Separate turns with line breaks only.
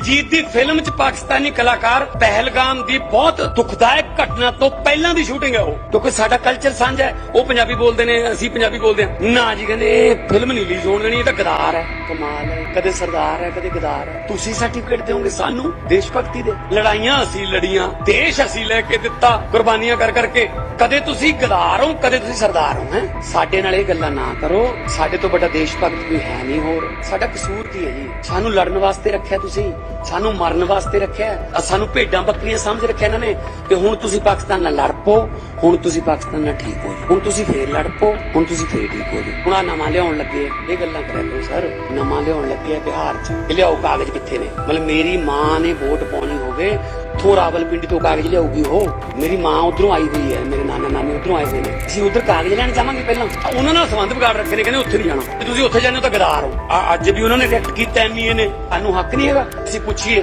ਦਿਲਜੀਤ ਦੀ film 'ਚ ਪਾਕਿਸਤਾਨੀ ਕਲਾਕਾਰ ਪਹਿਲਗਾਮ ਦੀ ਬਹੁਤ ਦੁਖਦਾਇਕ ਘਟਨਾ ਤੋਂ ਪਹਿਲਾਂ ਦੀ ਸ਼ੂਟਿੰਗ ਹੈ ਉਹ। ਕਿਉਂਕਿ ਸਾਡਾ ਕਲਚਰ ਸਾਂਝਾ ਹੈ। ਉਹ ਪੰਜਾਬੀ ਬੋਲਦੇ ਨੇ, ਅਸੀਂ ਪੰਜਾਬੀ ਬੋਲਦੇ ਹਾਂ। ਨਾ ਜੀ, ਕਹਿੰਦੇ ਇਹ ਫਿਲਮ ਨਹੀਂ ਰਿਲੀਜ਼ ਹੋਣ ਦੇਣੀ, ਇਹ ਤਾਂ ਗਦਾਰ ਹੈ। ਕਮਾਲ ਹੈ। ਕਦੇ ਸਰਦਾਰ ਹੈ, ਕਦੇ ਗਦਾਰ ਹੈ। ਤੁਸੀਂ ਸਰਟੀਫਿਕੇਟ ਦਿਓਗੇ ਸਾਨੂੰ? ਦੇਸ਼ ਭਗਤੀ ਦੇ। ਲੜਾਈਆਂ ਅਸੀਂ ਲੜੀਆਂ, ਦੇਸ਼ ਅਸੀਂ ਲੈ ਕੇ ਦਿੱਤਾ, ਕੁਰਬਾਨੀਆਂ ਕਰ ਕਰਕੇ। ਕਦੇ ਤੁਸੀਂ ਗਦਾਰ ਹੋ, ਕਦੇ ਤੁਸੀਂ ਸਰਦਾਰ ਹੋ, ਹੈ? ਸਾਡੇ ਨਾਲ ਇਹ ਗੱਲਾਂ ਨਾ ਕਰੋ। ਸਾਡੇ ਤੋਂ ਵੱਡਾ ਦੇਸ਼ ਭਗਤ ਕੋਈ ਹੈ ਨਹੀਂ ਹੋਰ। ਸਾਡਾ ਕਸੂਰ ਕੀ ਹੈ ਜੀ? ਸਾਨੂੰ ਲੜਨ ਵਾਸਤੇ ਰੱਖਿਆ ਤੁਸੀਂ। ਸਾਨੂੰ ਮਰਨ ਵਾਸਤੇ ਰੱਖਿਆ ਸਾਨੂੰ ਭੇਡਾਂ ਬੱਕਰੀਆਂ ਸਮਝ ਰੱਖਿਆ ਇਹਨਾਂ ਨੇ ਕਿ ਹੁਣ ਤੁਸੀਂ ਪਾਕਿਸਤਾਨ ਨਾਲ ਲੜ ਪੋ ਹੁਣ ਤੁਸੀਂ ਪਾਕਿਸਤਾਨ ਨਾਲ ਠੀਕ ਹੋ ਜਾਓ। ਹੁਣ ਤੁਸੀਂ ਫੇਰ ਲੜ ਪੋ ਹੁਣ ਤੁਸੀਂ ਫੇਰ ਠੀਕ ਹੋ ਜਾਓ। ਹੁਣ ਆ ਨਵਾਂ ਲਿਆਉਣ ਲੱਗੇ ਇਹ ਗੱਲਾਂ ਕਰਿਆ ਸਰ। ਨਵਾਂ ਲਿਆਉਣ ਲੱਗੇ ਆ ਬਿਹਾਰ ਚ। ਲਿਆਓ ਕਾਗਜ਼ ਕਿੱਥੇ ਨੇ? ਮਤਲਬ ਮੇਰੀ ਮਾਂ ਨੇ ਵੋਟ ਪਾਉਣੀ ਹੋਵੇ ਥੋ ਰਾਵਲਪਿੰਡੀ ਤੋਂ ਕਾਗਜ਼ ਲਿਆਉਗੀ ਉਹ ਮੇਰੀ ਮਾਂ ਉਧਰੋਂ ਆਈ ਹੋਈ ਹੈ ਮੇਰੇ ਨਾਨਾ ਨਾਨੀ ਉਧਰੋਂ ਆਏ ਹੋਏ ਨੇ ਅਸੀਂ ਉਧਰ ਕਾਗਜ਼ ਲੈਣ ਜਾਵਾਂਗੇ ਪਹਿਲਾਂ ਉਹਨਾਂ ਨਾਲ ਸੰਬੰਧ ਵਿਗਾੜ ਰੱਖੇ ਨੇ ਕਹਿੰਦੇ ਉੱਥੇ ਨਹੀਂ ਜਾਣਾ ਤੇ ਤੁਸੀਂ ਉੱਥੇ ਜਾਂਦੇ ਹੋ ਤਾਂ ਗਦਾਰ ਹੋ ਅੱਜ ਵੀ ਉਹਨਾਂ ਨੇ ਰਿਐਕਟ ਕੀਤਾ ਐਮਏ ਨੇ ਸਾਨੂੰ ਹੱਕ ਨਹੀਂ ਹੈਗਾ ਅਸੀਂ ਪੁੱਛੀਏ